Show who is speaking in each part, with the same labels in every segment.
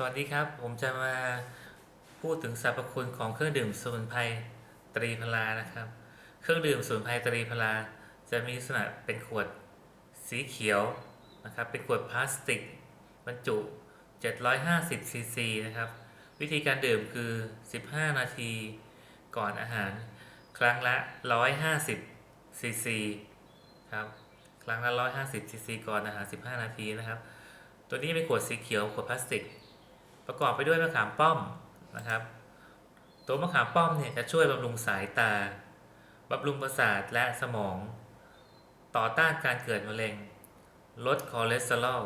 Speaker 1: สวัสดีครับ ผมจะมาพูดถึงสรรพคุณของเครื่องดื่มสมุนไพรตรีพลานะครับ เครื่องดื่มสมุนไพรตรีพลา จะมีลักษณะเป็นขวดสีเขียวนะครับ เป็นขวดพลาสติก บรรจุ 750ซีซีนะครับ วิธีการดื่มคือ 15 นาทีก่อนอาหาร ครั้งละ 150ซีซีครับ ครั้งละ 150ซีซีก่อนอาหาร 15 นาทีนะครับ ตัวนี้เป็นขวดสีเขียวขวดพลาสติก ประกอบไปด้วยมะขามป้อมนะครับ ตัวมะขามป้อมเนี่ยจะช่วยบำรุงสายตาบำรุงประสาทและสมอง ต่อต้านการเกิดมะเร็ง ลดคอเลสเตอรอล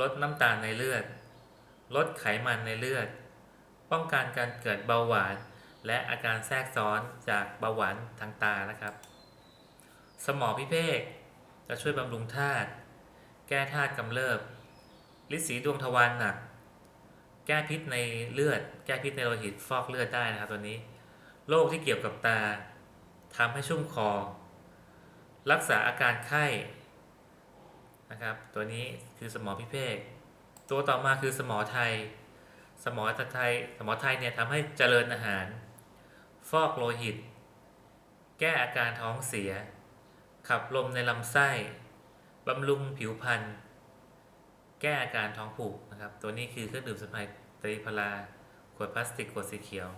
Speaker 1: ลดน้ำตาลในเลือด ลดไขมันในเลือด ป้องกันการเกิดเบาหวาน และอาการแทรกซ้อนจากเบาหวานทางตานะครับ สมอพิเภกจะช่วยบำรุงธาตุแก้ธาตุกำเริบฤทธิ์สีดวงทวารหนัก แก้พิษในเลือด แก้พิษในโลหิตฟอกเลือดได้นะครับตัวนี้โรคที่เกี่ยวกับตาทำให้ชุ่มคอ รักษาอาการไข้นะครับ ตัวนี้คือสมอพิเภกตัวต่อมาคือสมอไทย สมอไทยสมอไทยเนี่ยทำให้เจริญอาหาร ฟอกโลหิต แก้อาการท้องเสีย ขับลมในลำไส้บำรุงผิวพรรณ แก้อาการท้องผูกนะครับ ตัวนี้คือเครื่องดื่มสมุนไพรตรีพลาขวดพลาสติกขวดสีเขียว